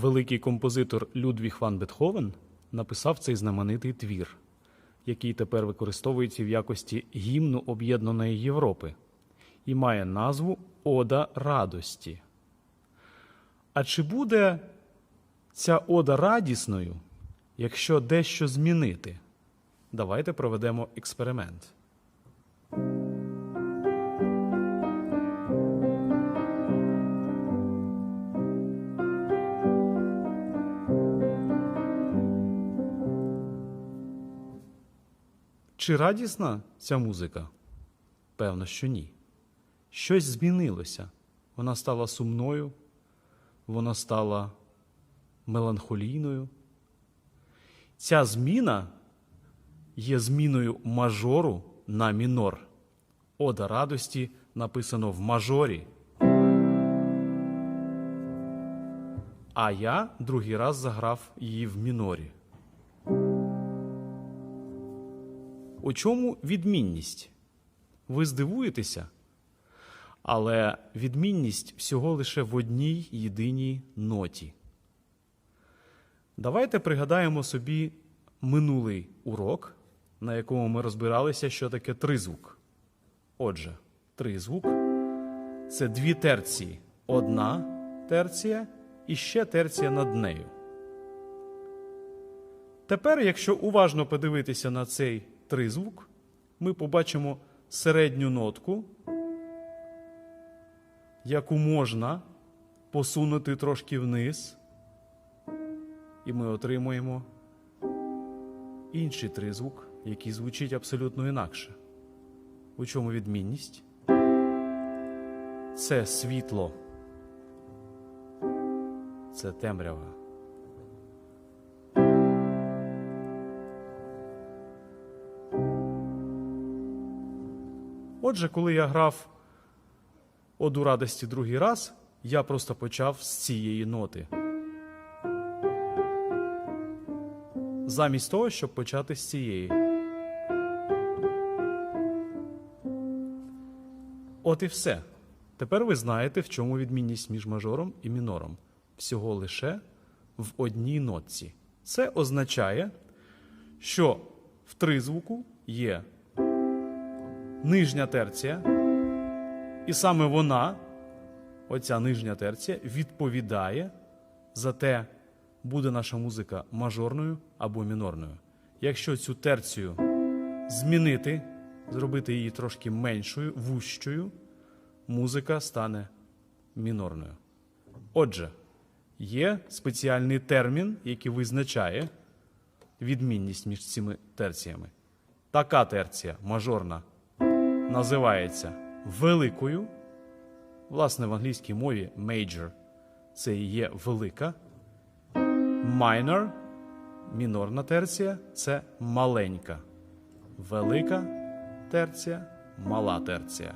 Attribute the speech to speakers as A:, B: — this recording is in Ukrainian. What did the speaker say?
A: Великий композитор Людвіг ван Бетховен написав цей знаменитий твір, який тепер використовується в якості гімну Об'єднаної Європи і має назву Ода радості. А чи буде ця ода радісною, якщо дещо змінити? Давайте проведемо експеримент. Чи радісна ця музика? Певно, що ні. Щось змінилося. Вона стала сумною, вона стала меланхолійною. Ця зміна є зміною мажору на мінор. Ода радості написано в мажорі. А я другий раз заграв її в мінорі. У чому відмінність? Ви здивуєтеся? Але відмінність всього лише в одній єдиній ноті. Давайте пригадаємо собі минулий урок, на якому ми розбиралися, що таке тризвук. Отже, тризвук це дві терції. Одна терція і ще терція над нею. Тепер, якщо уважно подивитися на цей тризвук, ми побачимо середню нотку, яку можна посунути трошки вниз, і ми отримуємо інший тризвук, який звучить абсолютно інакше. У чому відмінність? Це світло, це темрява. Отже, коли я грав Оду радості другий раз, я просто почав з цієї ноти. Замість того, щоб почати з цієї. От і все. Тепер ви знаєте, в чому відмінність між мажором і мінором. Всього лише в одній нотці. Це означає, що в тризвуку є нижня терція, і саме вона, оця нижня терція, відповідає за те, буде наша музика мажорною або мінорною. Якщо цю терцію змінити, зробити її трошки меншою, вущою, музика стане мінорною. Отже, є спеціальний термін, який визначає відмінність між цими терціями. Така терція мажорна називається великою. Власне, в англійській мові major це і є велика. Minor, мінорна терція це маленька. Велика терція, мала терція.